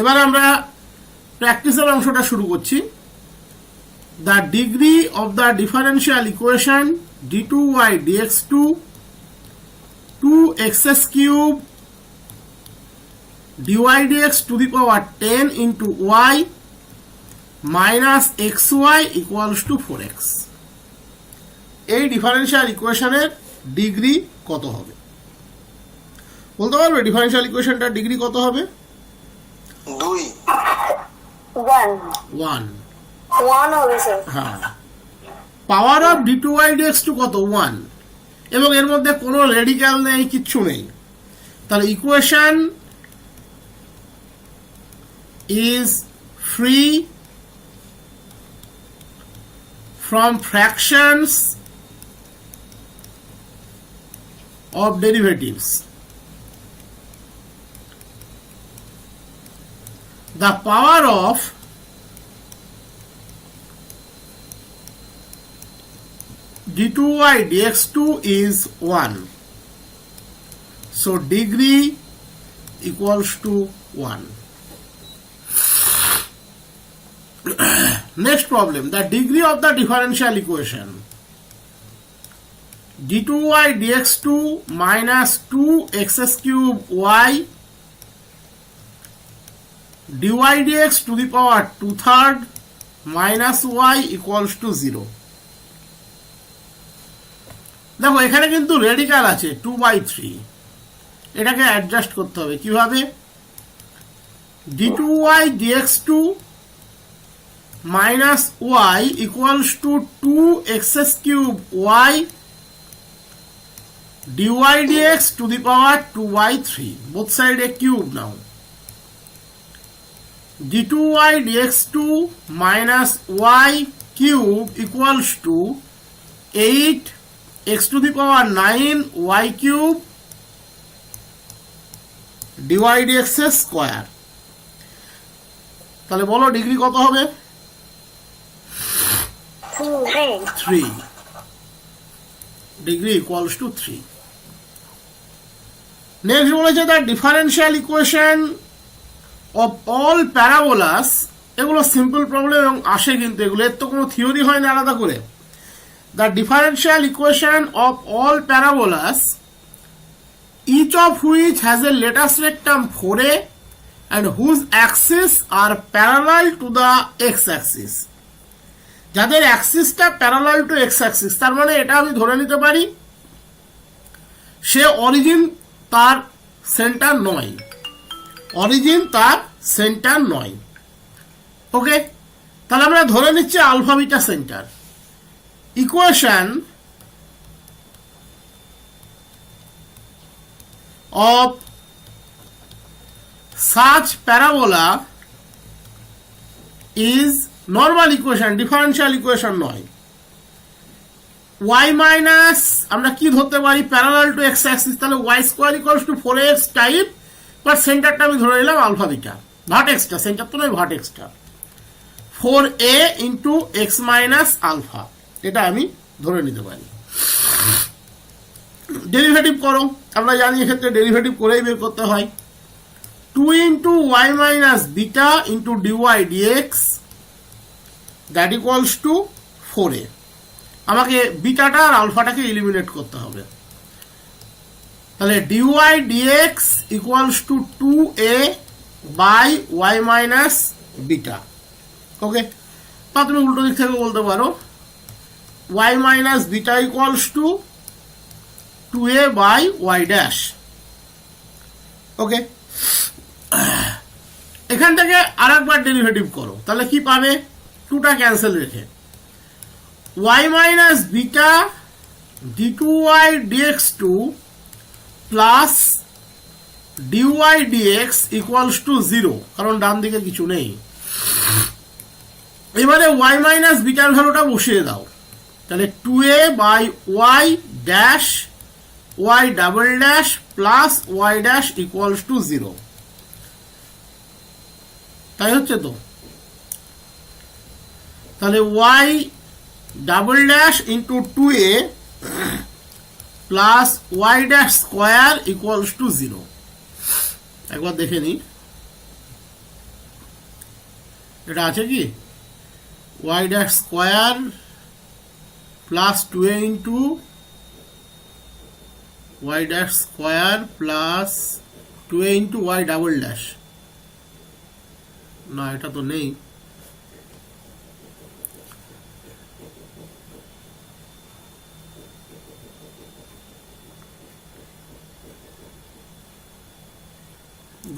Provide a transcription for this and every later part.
এবার আমরা প্র্যাকটিসের অংশটা শুরু করছি the degree of the differential equation D two Y D X two two X's cube D Y X to the power ten into Y minus X Y equals to four X এই differential ইকুয়েশনের degree কত হবে বলতে পারবে differential ইকুয়েশনটার degree কত হবে দুই one one হবে স্যার হ্যাঁ power of D two Y D X two কত ওয়ান এবং এর মধ্যে কোনো রেডিক্যাল নেই কিচ্ছু নেই তাহলে equation is free from fractions of derivatives the power of d2y dx2 is 1 so degree equals to 1 next problem the degree of the differential equation d2y dx2 minus 2x cube y dy dx to the power 2 third minus y equals to 0 দেখো এখানে কিন্তু radical আছে two by three এটাকে adjust করতে হবে কীভাবে D two Y D X two minus Y equals to two X's cube Y D Y D X to the power two by three both সাইডে cube now D two Y D X two minus Y cube equals to eight X to the power nine Y cube D Y D X এর square তাহলে বলো degree কত হবে three degree equals to three next বলেছে the differential equation of all parabolas এগুলো simple problem এবং আসে কিন্তু এগুলো এর তো কোনো থিওরি হয় না আলাদা করে the differential equation of all parabolas each of which has a latus four ফোরে and whose axis are parallel to the X axis যাদের অ্যাক্সিসটা প্যারালাল টু এক্স অ্যাক্সিস তার মানে এটা আমি ধরে নিতে পারি সে অরিজিন তার সেন্টার নয় অরিজিন তার সেন্টার নয় ওকে তাহলে আমরা ধরে নিচ্ছি alpha beta centre equation of such parabola is normal equation differential equation নয় ওয়াই মাইনাস আমরা কি ধরতে পারি প্যারাল টু এক্স অ্যাক্সিস তাহলে Y square equals to four X type but সেন্টারটা আমি ধরে নিলাম আলফা বিটা এক্সটা সেন্টার তো নয় but extra four A into X minus alpha এটা আমি ধরে নিতে পারি ডেরিভেটিভ করো আমরা জানি এক্ষেত্রে ডেরিভেটিভ করেই বের করতে হয় two into Y minus beta into D Y D X that equals to four A আমাকে বিটাটা আর আলফাটাকে এলিমিনেট করতে হবে তাহলে D Y D X equals to two A by Y minus beta okay তা তুমি উল্টো দিক থেকে বলতে পারো Y minus beta equals to two A by Y dash okay এখান থেকে আর একবার ডেরিভেটিভ করো তাহলে কি পাবে টুটা ক্যান্সেল রেখে Y minus beta D two Y D X two plus D Y D X equals to zero কারণ ডান দিকে কিছু নেই এবারে ওয়াই মাইনাস বিটার ভ্যালুটা বসিয়ে দাও তাহলে two A by Y dash Y double dash plus Y dash equals to zero তাই হচ্ছে তো তাহলে Y double dash into two A plus Y dash square equals to zero একবার দেখে নিই এটা আছে কি Y dash square plus two A into Y dash square plus two A into Y double dash না এটা তো নেই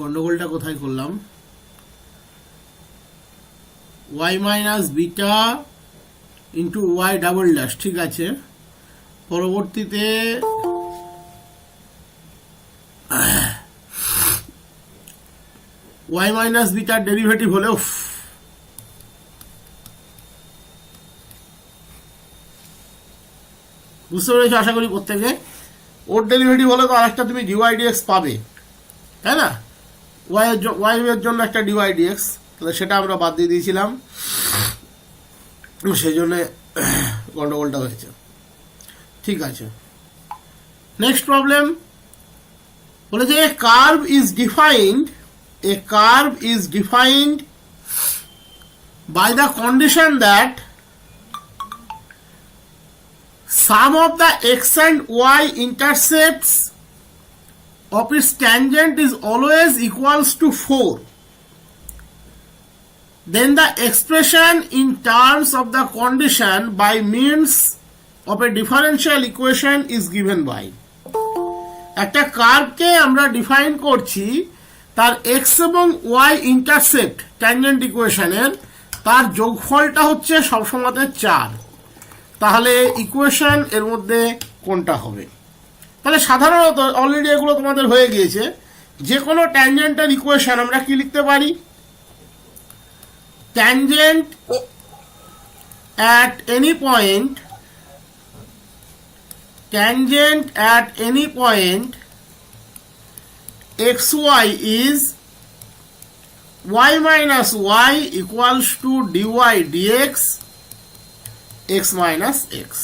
গন্ডগোলটা কোথায় করলাম Y minus beta into Y double dash ঠিক আছে পরবর্তীতে ওয়াই মাইনাস বিটার ডেরিভেটিভ হলেও বুঝতে পেরেছো আশা করি প্রত্যেকে ওর ডেলিভারি হলে তো আরেকটা তুমি ডিওয়াইডিএক্স পাবে তাই না ওয়াই ওয়াইয়ের এর জন্য একটা ডিওয়াই ডিএক্স তাহলে সেটা আমরা বাদ দিয়ে দিয়েছিলাম সেই জন্যে গন্ডগোলটা হয়েছে ঠিক আছে নেক্সট প্রবলেম বলেছে a curve is defined a curve is defined by the condition that sum of the X and Y intercepts of its tangent is always equals to 4 then the expression in terms of the condition by means of a differential equation is given by একটা কার্ভকে আমরা define করছি তার x এবং Y intercept tangent ইকুয়েশনের তার যোগফলটা হচ্ছে সবসময়তে চার তাহলে ইকুয়েশন এর মধ্যে কোনটা হবে তাহলে সাধারণত অলরেডি এগুলো তোমাদের হয়ে গিয়েছে যে কোনো ট্যানজেন্টের ইকুয়েশন আমরা কি লিখতে পারি tangent at any point tangent at any point X Y is Y minus Y equals to D Y D X X minus X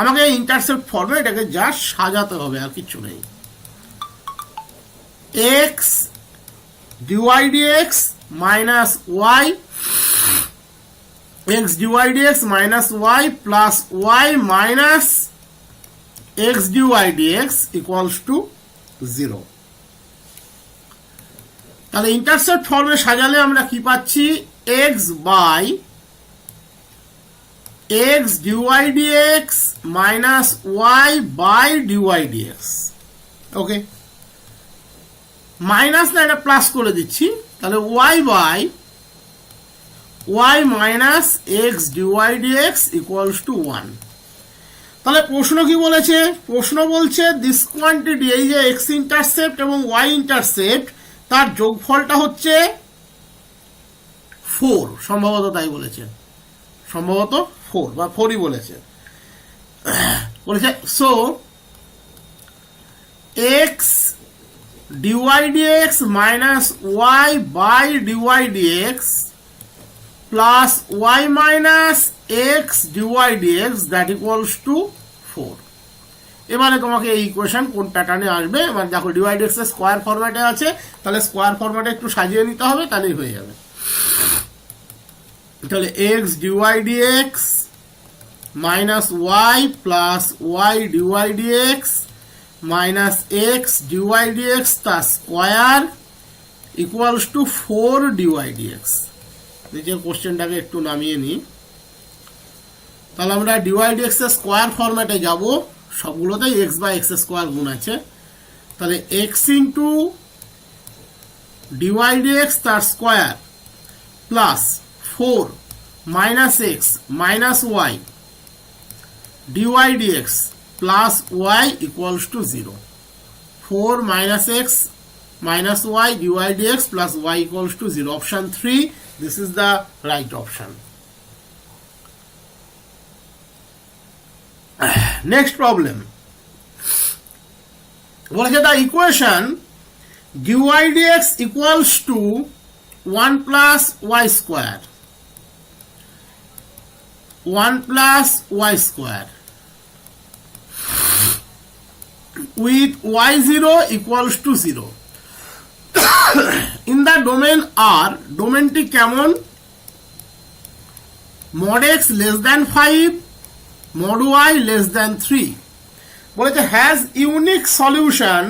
আমাকে ইন্টারসেপ্ট ফর্মে এটাকে জাস্ট সাজাতে হবে আর কিছু নেই X D Y D X minus Y X D Y D X minus Y plus Y minus X D Y D X equals to zero তাহলে intercept ফর্মে সাজালে আমরা কি পাচ্ছি X by X D Y D X minus Y by D Y D X okay minus না এটা plus করে দিচ্ছি তাহলে Y by Y minus X D Y D X equals to one তাহলে প্রশ্ন কি বলেছে প্রশ্ন বলছে দিস কোয়ান্টিটি এই যে এক্স ইন্টারসেপ্ট এবং ওয়াই ইন্টারসেপ্ট তার যোগফলটা হচ্ছে ফোর সম্ভবত তাই বলেছে সম্ভবত ফোর বা ফোরই বলেছে বলেছে so X D Y D X minus Y by D Y D X plus Y minus X D Y D X that equals to four এবারে তোমাকে এই ইকুয়েশন কোন প্যাটার্নে আসবে এবার দেখো ডিওয়াই এক্স স্কোয়ার ফরম্যাটে আছে তাহলে স্কোয়ার ফরম্যাটে একটু সাজিয়ে নিতে হবে তাহলেই হয়ে যাবে তাহলে X D Y D X minus Y plus Y D Y D X minus X D Y D X তার square equals to four D Y D X নিজের কোশ্চেনটাকে একটু নামিয়ে নিই তাহলে আমরা ডিওয়াই ডিএক্স এর স্কোয়ার ফরম্যাটে যাব সবগুলোতেই এক্স বা এক্স স্কোয়ার গুণ আছে তাহলে এক্স ইন্টু ডিওয়াই ডিএক্স তার square plus four minus x minus y dy dx plus y equals to zero four minus x minus y dy dx plus y equals to 0. Option 3, this is the right option. Next problem. বলেছে the equation dy dx equals to 1 plus y square. One plus y square with y zero equals to zero in the domain আর ডোমেনটি কেমন mod x less than five mod y less than three বলেছে has unique solution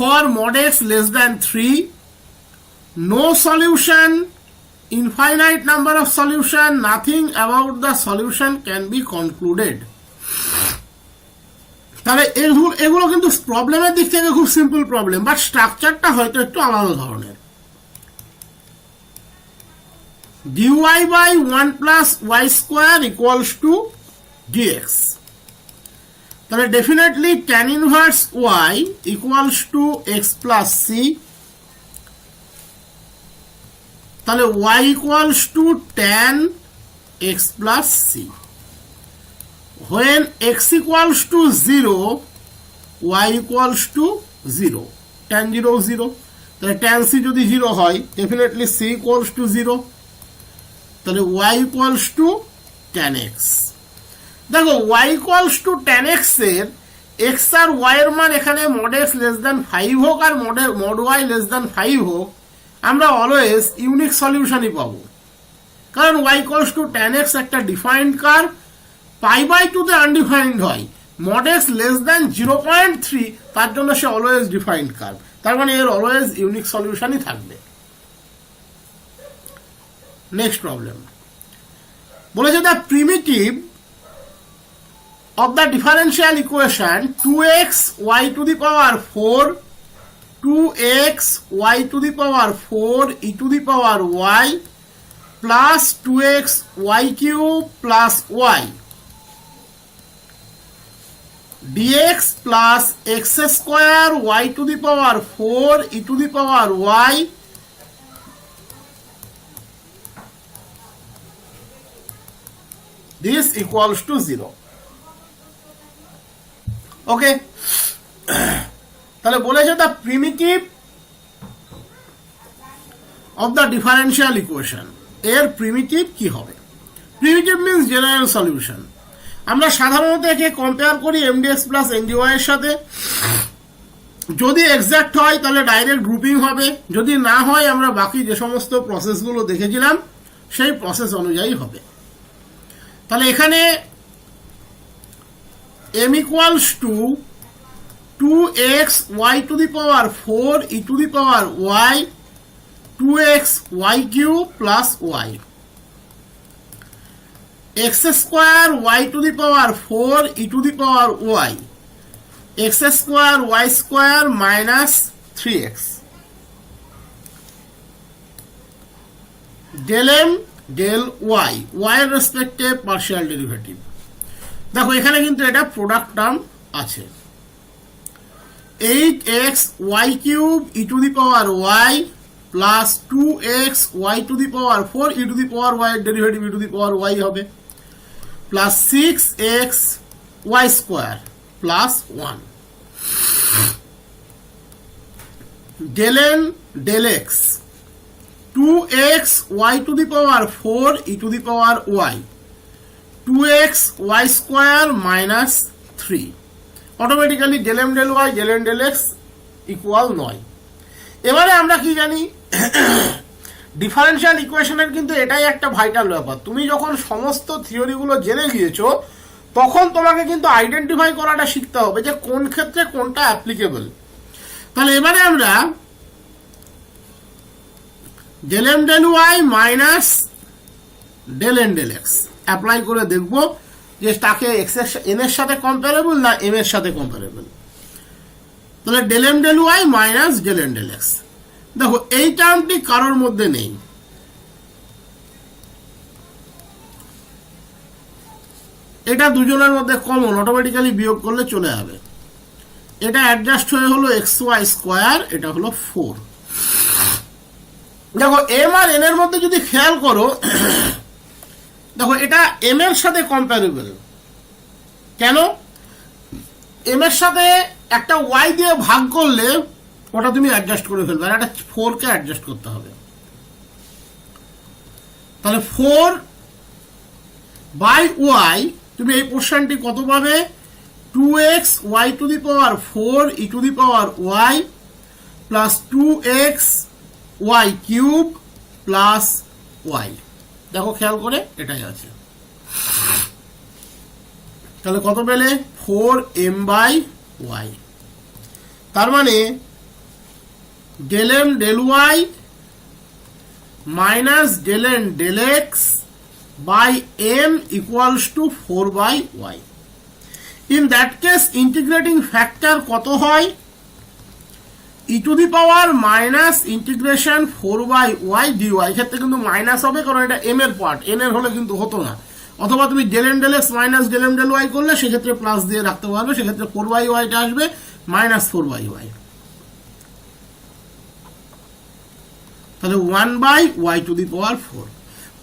for mod x less than 3 no solution infinite number of solution, nothing about the solution can be concluded. তাহলে এগুলো এগুলো কিন্তু প্রবলেমের দিক থেকে খুব simple problem but স্ট্রাকচারটা হয়তো একটু আলাদা ধরনের dy by one plus y square equals to dx তাহলে definitely tan inverse y equals to x plus c তাহলে y equals to tan x plus c when x equals to zero y equals to zero tan zero zero তাহলে tan C যদি zero হয় definitely c equals to zero তাহলে y equals to tan x দেখো Y equals to tan এক্সের x আর Y এর মান এখানে mod x less than five হোক আর model mod y less than five হোক আমরা অলওয়েজ ইউনিক সলিউশনই পাবো কারণ Y equals to tan x একটা ডিফাইন্ড কার পাই বাই তে আনডিফাইন্ড হয় mod less than zero point three তার জন্য সে অলওয়েজ ডিফাইন্ড কার তার মানে এর অলওয়েজ ইউনিক সলিউশনই থাকবে নেক্সট প্রবলেম বলেছে the primitive of the differential equation two x y to the power four two x y to the power four e to the power y plus two x y cube plus y dx plus x square y to the power four e to the power y this equals to 0 okay তাহলে বলেছে the primitive of the differential equation এর primitive কি হবে primitive means general solution আমরা সাধারণত একে compare করি m dx plus n dy এর সাথে যদি এক্স্যাক্ট হয় তাহলে ডাইরেক্ট গ্রুপিং হবে যদি না হয় আমরা বাকি যে সমস্ত প্রসেসগুলো দেখেছিলাম সেই প্রসেস অনুযায়ী হবে তাহলে এখানে M equals to two x y to the power four e to the power y two x y cube plus y x square y to the power four e to the power y x square y square minus three x del M del y y এর রেসপেক্টে partial derivative দেখো এখানে কিন্তু এটা product term আছে eight x y cube e to the power y plus two x y to the power four e to the power y derivative e to the power y হবে plus six x y square plus one del N del x two x y to the power four e to the power y two x y square minus three automatically M del y M del x equal নয় এবারে আমরা কি জানি differential ইকুয়েশনের কিন্তু এটাই একটা vital ব্যাপার তুমি যখন সমস্ত থিওরিগুলো জেনে গিয়েছো তখন তোমাকে কিন্তু আইডেন্টিফাই করাটা শিখতে হবে যে কোন ক্ষেত্রে কোনটা অ্যাপ্লিকেবল তাহলে এবারে আমরা del M del y minus del N del x apply করে দেখবো যে তাকে এক্স এন এর সাথে কম্পারেবল না এম এর সাথে কম্পারেবল তাহলে del M del y minus del M del x দেখো এই টার্মটি কারোর মধ্যে নেই এটা দুজনের মধ্যে কমন অটোমেটিক্যালি বিয়োগ করলে চলে যাবে এটা অ্যাডজাস্ট হয়ে হলো এক্স ওয়াই স্কোয়ার এটা হলো ফোর দেখো এম আর এন এর মধ্যে যদি খেয়াল করো দেখো এটা এম এর সাথে কম্প্যারেবল কেন এম এর সাথে একটা ওয়াই দিয়ে ভাগ করলে ওটা তুমি অ্যাডজাস্ট করে ফেলবে আর একটা ফোরকে অ্যাডজাস্ট করতে হবে তাহলে ফোর বাই ওয়াই তুমি এই পোর্শনটি কত পাবে two x y to the power four e to the power y plus two x y cube plus y দেখো খেয়াল করে এটাই আছে তাহলে কত পেলে ফোর এম বাই ওয়াই তার মানে del M del y minus del N del x by M equals to four by y in that case integrating factor কত হয় e to the power minus integration four by y y ক্ষেত্রে কিন্তু minus হবে কারণ এটা M এর part N এর হলে কিন্তু হতো না অথবা তুমি del N del x minus del N del y করলে সেক্ষেত্রে প্লাস দিয়ে রাখতে পারবে সেক্ষেত্রে ফোর বাই ওয়াইটা আসবে মাইনাস ফোর বাই ওয়াই তাহলে one by y to the power four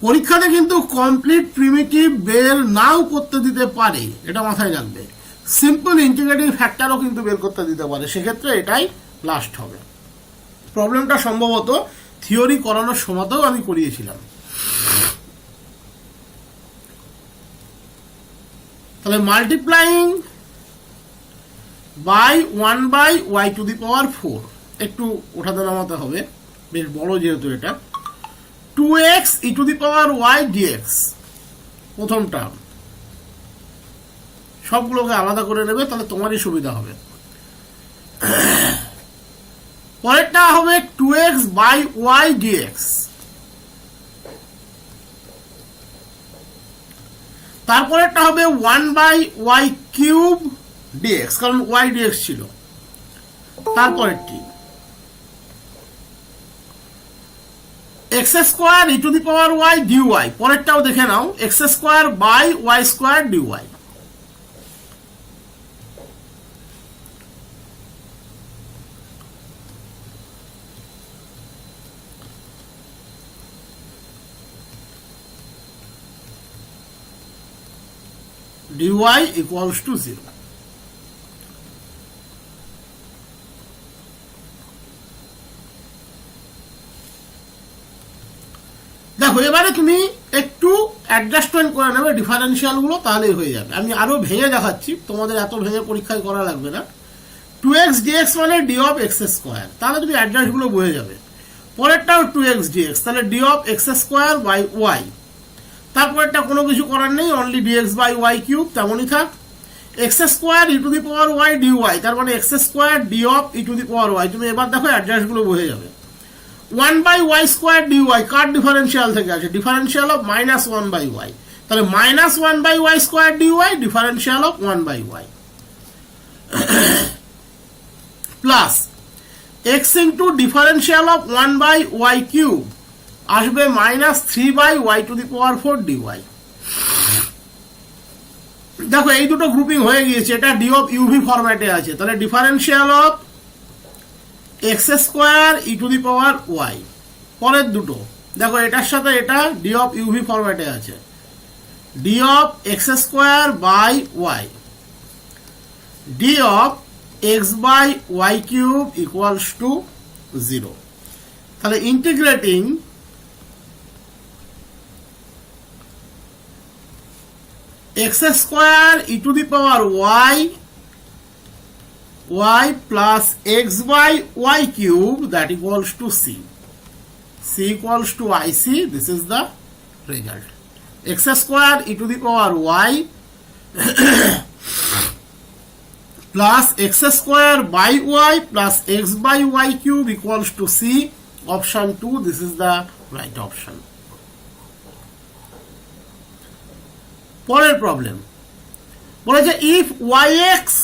পরীক্ষাতে কিন্তু কমপ্লিট প্রিমিটিভ বের নাও করতে দিতে পারে এটা মাথায় রাখবে সিম্পল ইন্টিগ্রেটিং ফ্যাক্টরও কিন্তু বের করতে দিতে পারে সেক্ষেত্রে এটাই ব্লাস্ট হবে প্রবলেমটা সম্ভবত থিওরি করানোর সময়তেও আমি করিয়েছিলাম তাহলে multiplying by one by y to the power four একটু ওঠাতে নামাতে হবে বেশ বড় যেহেতু এটা two x e to the power y dx প্রথম টার্ম সবগুলোকে আলাদা করে নেবে তাহলে তোমারই সুবিধা হবে পরেরটা হবে two x by y dx তারপরেরটা হবে one by y cube dx কারণ ওয়াই ডিএক্স ছিল তারপরেরটি x square e to the power y d y পরেরটাও দেখে নাও x square by y square d y dy equals to 0. দেখো এবারে তুমি একটু adjustment করে নেবে ডিফারেন্সিয়ালগুলো তাহলেই হয়ে যাবে আমি আরও ভেঙে দেখাচ্ছি তোমাদের এত ভেঙে পরীক্ষায় করা লাগবে না টু এক্স ডিএক্স মানে ডি অফ এক্স স্কোয়ার তাহলে তুমি অ্যাডজাস্টগুলো বয়ে যাবে পরেরটাও টু এক্স ডিএক্স তাহলে d of x square by y একটা কোনো কিছু করার নেই only dx by y cube তেমনই থাক x square e to the power y d y তার মানে x square d of e to the power y তুমি এবার দেখো অ্যাড্রেসগুলো বোঝে যাবে one by y square d y car differential থেকে আছে differential of minus one by y তাহলে minus one by y square d y differential of one by y plus x into differential of one by y cube আসবে minus three by y to the power four dy দেখো এই দুটো grouping হয়ে গিয়েছে এটা d of UV ফরম্যাটে আছে তাহলে differential of x square e to the power y পরের দুটো দেখো এটার সাথে এটা ডি অফ ইউভি ফরম্যাটে আছে d of x square by y d of x by y cube equals to zero তাহলে integrating x square e to the power y, y plus x by y cube, that equals to c. c equals to ic. This is the result. X square e to the power y plus x square by y plus x by y cube equals to c. Option 2. This is the right option. পরের problem বলেছে if y x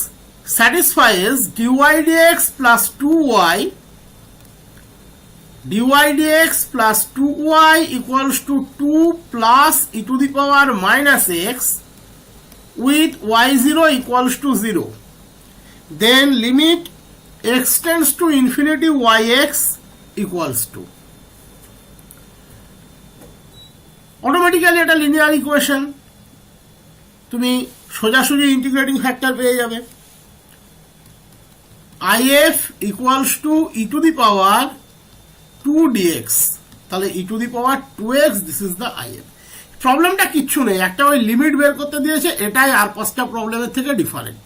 satisfies dy d x plus two y dy d x plus two y equals to two plus e to the power minus x with y zero equals to zero then limit x tends to infinity y x equals to automatically এটা linear equation তুমি সোজাসুজি integrating factor পেয়ে যাবে I F equals to e to the power two dx তাহলে e to the power two x this is the F প্রবলেমটা কিচ্ছু নেই একটা ওই লিমিট বের করতে দিয়েছে এটাই আর পাঁচটা প্রবলেমের থেকে ডিফারেন্ট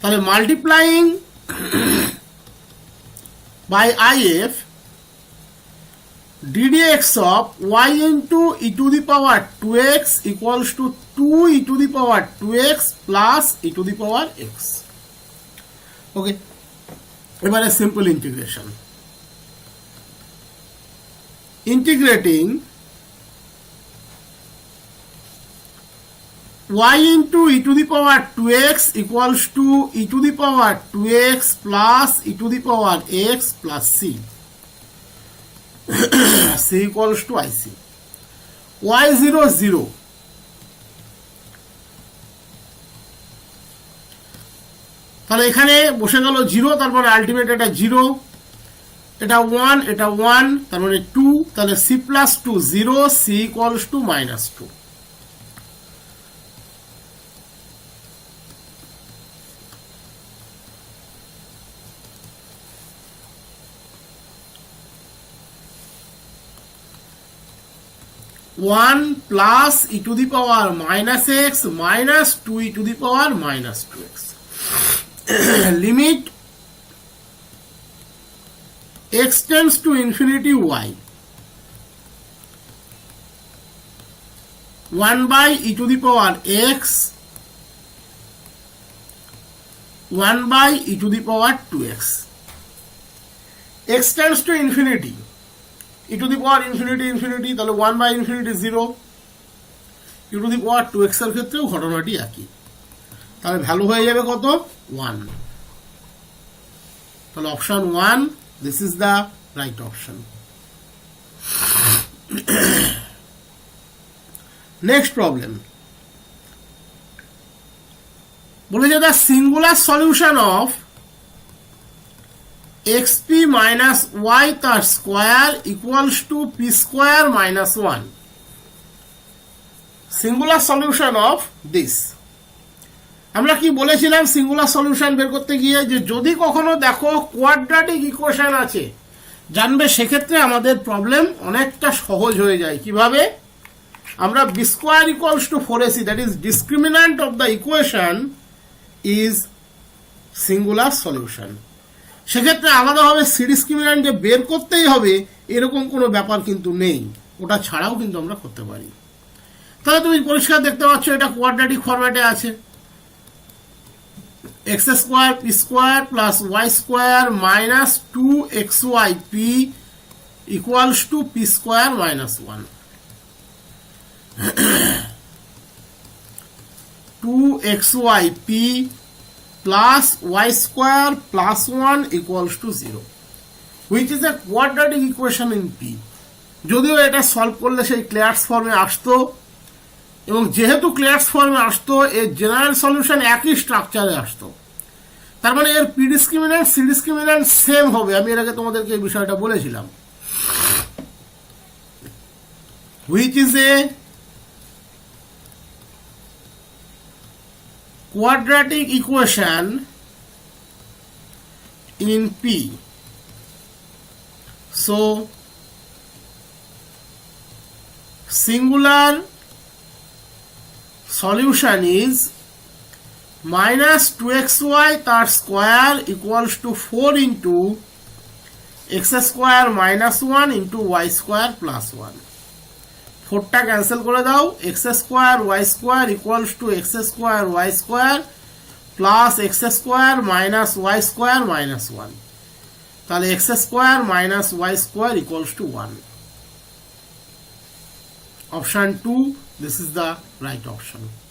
তাহলে multiplying by I F ddx of y into e to the power 2x equals to 2 e to the power 2x plus e to the power x. Okay এবারে simple integration integrating y into e to the power 2x equals to e to the power 2x plus e to the power x plus c. C equals to IC. Y0, 0. তাহলে এখানে বসে গেল zero তারপরে ultimate এটা zero এটা one এটা one তার মানে টু তাহলে c plus two zero c equals to minus two one plus e to the power minus x minus two e to the power minus two x limit x tends to infinity y one by e to the power x one by e to the power two x x tends to infinity e to the power infinity infinity তাহলে one by infinity zero e to the power two এক্সের ক্ষেত্রেও ঘটনাটি একই তাহলে value হয়ে যাবে কত one তাহলে option one this is the right option next problem বলেছে the singular solution of x p minus y তার square equals to p square minus one singular solution of this আমরা কি বলেছিলাম সিঙ্গুলার সলিউশন বের করতে গিয়ে যে যদি কখনো দেখো কোয়াড্রাটিক ইকুয়েশন আছে জানবে সেক্ষেত্রে আমাদের প্রবলেম অনেকটা সহজ হয়ে যায় কিভাবে আমরা b square equals to four ac that is discriminant of the equation is singular solution সেক্ষেত্রে আলাদাভাবে সিডি স্কিমিল্যান্ডে বের করতেই হবে এরকম কোনো ব্যাপার কিন্তু নেই ওটা ছাড়াও কিন্তু আমরা করতে পারি তাহলে তুমি পরিষ্কার দেখতে পাচ্ছ এটা কোয়াড্রেটিক ফরম্যাটে আছে x square p square plus y square minus two x y p equals to p square minus one two x y p plus y square plus 1 equals to 0 which is a quadratic equation in P যদিও এটা solve করলে সেই ক্লিয়ার্স ফর্মে আসতো এবং যেহেতু ক্লিয়ার্স ফর্মে আসতো এর জেনারেল সলিউশন একই স্ট্রাকচারে আসতো তার মানে এর p discriminant c discriminant same হবে আমি এর আগে তোমাদেরকে এই বিষয়টা বলেছিলাম which is a quadratic equation in P. So, singular solution is minus 2xy তার square equals to 4 into x square minus 1 into y square plus 1. ফোরটা ক্যান্সেল করে দাও x square y square equals to x square y square plus x square minus y square minus one তাহলে x square minus y square equals to one option two this is the right option